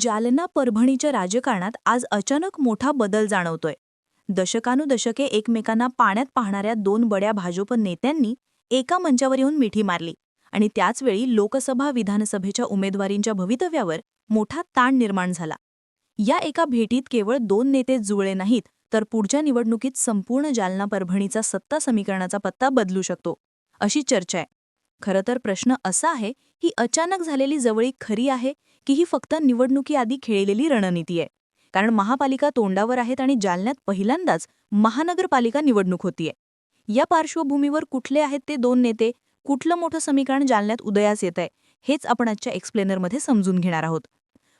जालना परभणीच्या राजकारणात आज अचानक मोठा बदल जाणवतोय. दशकानुदशके एकमेकांना पाण्यात पाहणाऱ्या दोन बड्या भाजप नेत्यांनी एका मंचावर येऊन मिठी मारली आणि त्याचवेळी लोकसभा विधानसभेच्या उमेदवारींच्या भवितव्यावर मोठा ताण निर्माण झाला. या एका भेटीत केवळ दोन नेते जुळले नाहीत तर पुढच्या निवडणुकीत संपूर्ण जालना परभणीचा सत्ता समीकरणाचा पत्ता बदलू शकतो अशी चर्चा आहे. खरं तर प्रश्न असा आहे ही अचानक झालेली जवळीक खरी आहे की ही फक्त निवडणुकीआधी खेळलेली रणनीती आहे. कारण महापालिका तोंडावर आहेत आणि जालन्यात पहिल्यांदाच महानगरपालिका निवडणूक होतीये. या पार्श्वभूमीवर कुठले आहेत ते दोन नेते कुठलं मोठं समीकरण जालन्यात उदयास येत आहे हेच आपण आजच्या एक्सप्लेनरमध्ये समजून घेणार आहोत.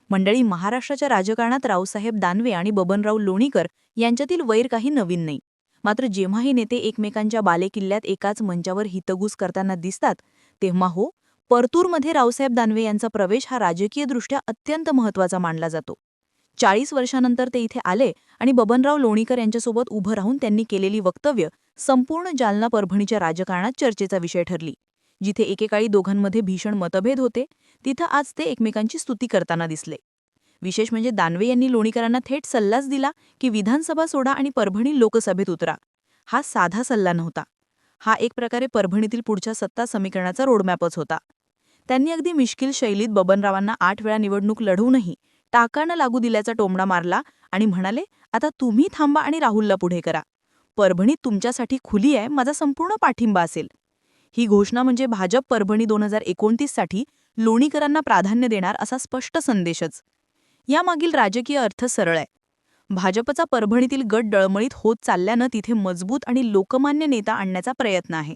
मंडळी महाराष्ट्राच्या राजकारणात रावसाहेब दानवे आणि बबनराव लोणीकर यांच्यातील वैर काही नवीन नाही. मात्र जेव्हा हे नेते एकमेकांच्या बालेकिल्ल्यात एकाच मंचावर हितगूज करताना दिसतात तेव्हा हो परतूरमध्ये रावसाहेब दानवे यांचा प्रवेश हा राजकीयदृष्ट्या अत्यंत महत्त्वाचा मानला जातो. चाळीस वर्षानंतर ते इथे आले आणि बबनराव लोणीकर यांच्यासोबत उभं राहून त्यांनी केलेली वक्तव्य संपूर्ण जालना परभणीच्या राजकारणात चर्चेचा विषय ठरली जिथे एकेकाळी दोघांमध्ये भीषण मतभेद होते तिथं आज ते एकमेकांची स्तुती करताना दिसले. विशेष म्हणजे दानवे यांनी लोणीकरांना थेट सल्लाच दिला की विधानसभा सोडा आणि परभणी लोकसभेत उतरा. हा साधा सल्ला नव्हता. हा एक प्रकारे परभणीतील पुढच्या सत्ता समीकरणाचा रोडमॅपच होता. त्यांनी अगदी मिश्किल शैलीत बबनरावांना आठ वेळा निवडणूक लढवूनही टाकानं लागू दिल्याचा टोमडा मारला आणि म्हणाले आता तुम्ही थांबा आणि राहुलला पुढे करा. परभणी तुमच्यासाठी खुली आहे माझा संपूर्ण पाठिंबा असेल. ही घोषणा म्हणजे भाजप परभणी दोन हजार एकोणतीससाठी लोणीकरांना प्राधान्य देणार असा स्पष्ट संदेशच. यामागील राजकीय अर्थ सरळ आहे. भाजपचा परभणीतील गट डळमळीत होत चालल्यानं तिथे मजबूत आणि लोकमान्य नेता आणण्याचा प्रयत्न आहे.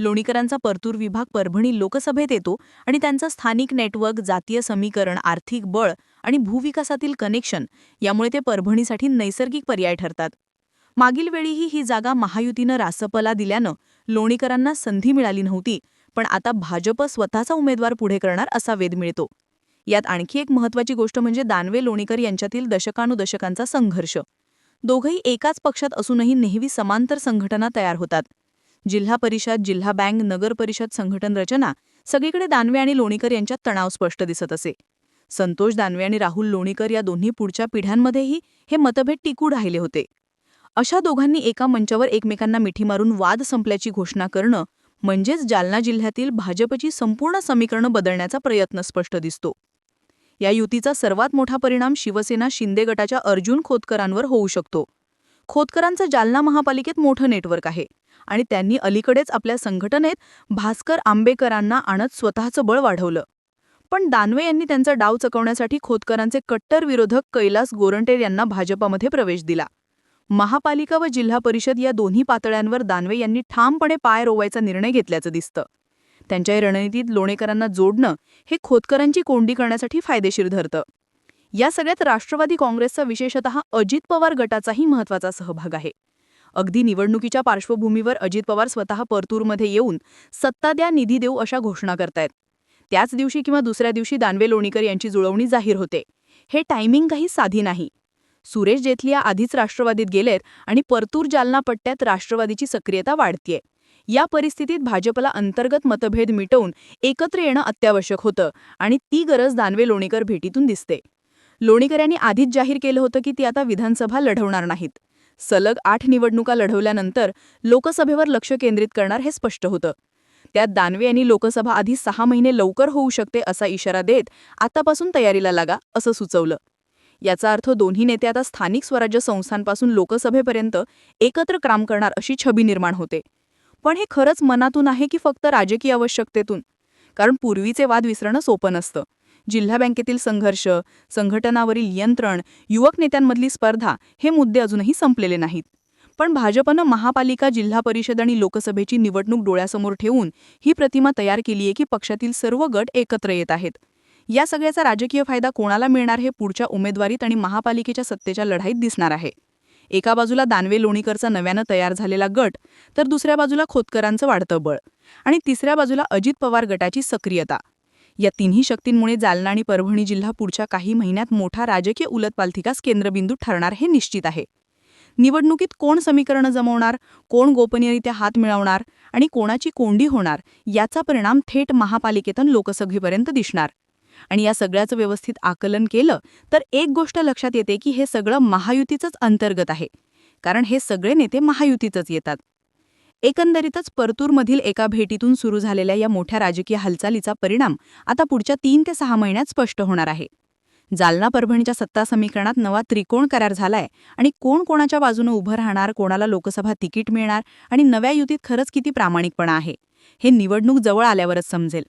लोणीकरांचा परतूर विभाग परभणी लोकसभेत येतो आणि त्यांचं स्थानिक नेटवर्क जातीय समीकरण आर्थिक बळ आणि भूविकासातील कनेक्शन यामुळे ते परभणीसाठी नैसर्गिक पर्याय ठरतात. मागील वेळीही ही जागा महायुतीनं रासपला दिल्यानं लोणीकरांना संधी मिळाली नव्हती पण आता भाजप स्वतःचा उमेदवार पुढे करणार असा वेध मिळतो. यात आणखी एक महत्वाची गोष्ट म्हणजे दानवे लोणीकर यांच्यातील दशकानुदशकांचा संघर्ष. दोघंही एकाच पक्षात असूनही नेहमी समांतर संघटना तयार होतात. जिल्हा परिषद जिल्हा बँक नगर परिषद संघटन रचना सगळीकडे दानवे आणि लोणीकर यांच्यात तणाव स्पष्ट दिसत असे. संतोष दानवे आणि राहुल लोणीकर या दोन्ही पुढच्या पिढ्यांमध्येही हे मतभेद टिकू राहिले होते. अशा दोघांनी एका मंचावर एकमेकांना मिठी मारून वाद संपल्याची घोषणा करणं म्हणजेच जालना जिल्ह्यातील भाजपची संपूर्ण समीकरणं बदलण्याचा प्रयत्न स्पष्ट दिसतो. या युतीचा सर्वात मोठा परिणाम शिवसेना शिंदे गटाच्या अर्जुन खोतकरांवर होऊ शकतो. खोतकरांचं जालना महापालिकेत मोठं नेटवर्क आहे. आणि त्यांनी अलीकडेच आपल्या संघटनेत भास्कर आंबेकरांना आणत स्वतःचं बळ वाढवलं. पण दानवे यांनी त्यांचा डाव चकवण्यासाठी खोतकरांचे कट्टर विरोधक कैलास गोरंटेर यांना भाजपामध्ये प्रवेश दिला. महापालिका व जिल्हा परिषद या दोन्ही पातळ्यांवर दानवे यांनी ठामपणे पाय रोवायचा निर्णय घेतल्याचं दिसतं. त्यांच्या रणनीतीत लोणेकरांना जोडणं हे खोतकरांची कोंडी करण्यासाठी फायदेशीर धरतं या सगळ्यात राष्ट्रवादी काँग्रेसचा विशेषतः अजित पवार गटाचाही महत्त्वाचा सहभाग आहे. अगदी निवडणुकीच्या पार्श्वभूमीवर अजित पवार स्वतः परतूरमध्ये येऊन सत्ता द्या निधी देऊ अशा घोषणा करतायत. त्याच दिवशी किंवा दुसऱ्या दिवशी दानवे लोणीकर यांची जुळवणी जाहीर होते. हे टायमिंग काही साधी नाही. सुरेश जेथलिया आधीच राष्ट्रवादीत गेलेत आणि परतूर जालना पट्ट्यात राष्ट्रवादीची सक्रियता वाढतीये. या परिस्थितीत भाजपला अंतर्गत मतभेद मिटवून एकत्र येणं अत्यावश्यक होतं आणि ती गरज दानवे लोणीकर भेटीतून दिसते. लोणीकर यांनी आधीच जाहीर केलं होतं की ती आता विधानसभा लढवणार नाहीत. सलग आठ निवडणुका लढवल्यानंतर लोकसभेवर लक्ष केंद्रित करणार हे स्पष्ट होतं. त्यात दानवे यांनी लोकसभा आधी सहा महिने लवकर होऊ शकते असा इशारा देत आतापासून तयारीला लागा असं सुचवलं. याचा अर्थ दोन्ही नेते आता स्थानिक स्वराज्य संस्थांपासून लोकसभेपर्यंत एकत्र काम करणार अशी छबी निर्माण होते. पण हे खरंच मनातून आहे की फक्त राजकीय आवश्यकतेतून? कारण पूर्वीचे वाद विसरणं सोपं नसतं. जिल्हा बँकेतील संघर्ष संघटनावरील यंत्रण युवक नेत्यांमधली स्पर्धा हे मुद्दे अजूनही संपलेले नाहीत. पण भाजपनं महापालिका जिल्हा परिषद आणि लोकसभेची निवडणूक डोळ्यासमोर ठेवून ही प्रतिमा तयार केली आहे की पक्षातील सर्व गट एकत्र येत आहेत. या सगळ्याचा राजकीय फायदा कोणाला मिळणार हे पुढच्या उमेदवारीत आणि महापालिकेच्या सत्तेच्या लढाईत दिसणार आहे. एका बाजूला दानवे लोणीकरचा नव्यानं तयार झालेला गट तर दुसऱ्या बाजूला खोतकरांचं वाढतं बळ. आणि तिसऱ्या बाजूला अजित पवार गटाची सक्रियता. या तिन्ही शक्तींमुळे जालना आणि परभणी जिल्हा पुढच्या काही महिन्यात मोठा राजकीय उलटपालथिकास केंद्रबिंदू ठरणार हे निश्चित आहे. निवडणुकीत कोण समीकरणं जमवणार कोण गोपनीयरित्या हात मिळवणार आणि कोणाची कोंडी होणार याचा परिणाम थेट महापालिकेतून लोकसभेपर्यंत दिसणार. आणि या सगळ्याचं व्यवस्थित आकलन केलं तर एक गोष्ट लक्षात येते की हे सगळं महायुतीचंच अंतर्गत आहे. कारण हे सगळे नेते महायुतीचंच येतात. एकंदरीतच परतूरमधील एका भेटीतून सुरू झालेल्या या मोठ्या राजकीय हालचालीचा परिणाम आता पुढच्या तीन ते सहा महिन्यात स्पष्ट होणार आहे. जालना परभणीच्या सत्ता समीकरणात नवा त्रिकोण करार झालाय आणि कोण कोणाच्या बाजूने उभं राहणार कोणाला लोकसभा तिकीट मिळणार आणि नव्या युतीत खरंच किती प्रामाणिकपणा आहे हे निवडणूक जवळ आल्यावरच समजेल.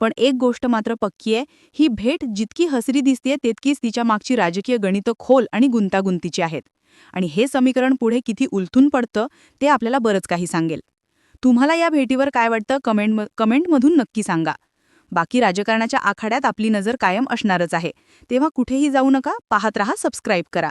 पण एक गोष्ट मात्र पक्की आहे ही भेट जितकी हसरी दिसतेय तितकीच तिच्या मागची राजकीय गणितं खोल आणि गुंतागुंतीची आहेत. आणि हे समीकरण पुढे किती उलथून पडतं ते आपल्याला बरंच काही सांगेल. तुम्हाला या भेटीवर काय वाटतं कमेंट कमेंटमधून नक्की सांगा. बाकी राजकारणाच्या आखाड्यात आपली नजर कायम असणारच आहे. तेव्हा कुठेही जाऊ नका पाहत रहा सबस्क्राईब करा.